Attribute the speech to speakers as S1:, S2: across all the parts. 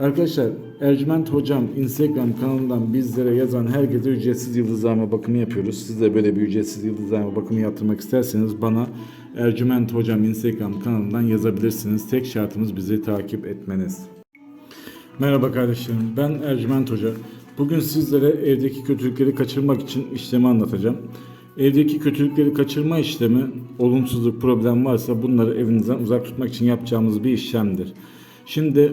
S1: Arkadaşlar Ercüment Hocam Instagram kanalından bizlere yazan herkese ücretsiz yıldızlama bakımı yapıyoruz. Siz de böyle bir ücretsiz yıldızlama bakımı yaptırmak isterseniz bana Ercüment Hocam Instagram kanalından yazabilirsiniz. Tek şartımız bizi takip etmeniz. Merhaba kardeşlerim ben Ercüment Hoca. Bugün sizlere evdeki kötülükleri kaçırmak için işlemi anlatacağım. Evdeki kötülükleri kaçırma işlemi olumsuzluk problem varsa bunları evinizden uzak tutmak için yapacağımız bir işlemdir. Şimdi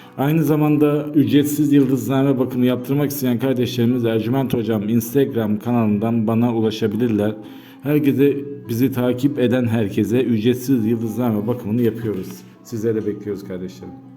S1: Aynı zamanda ücretsiz yıldızname bakımı yaptırmak isteyen kardeşlerimiz Ercüment Hocam Instagram kanalından bana ulaşabilirler. Herkese bizi takip eden herkese ücretsiz yıldızname bakımını yapıyoruz. Sizleri bekliyoruz kardeşlerim.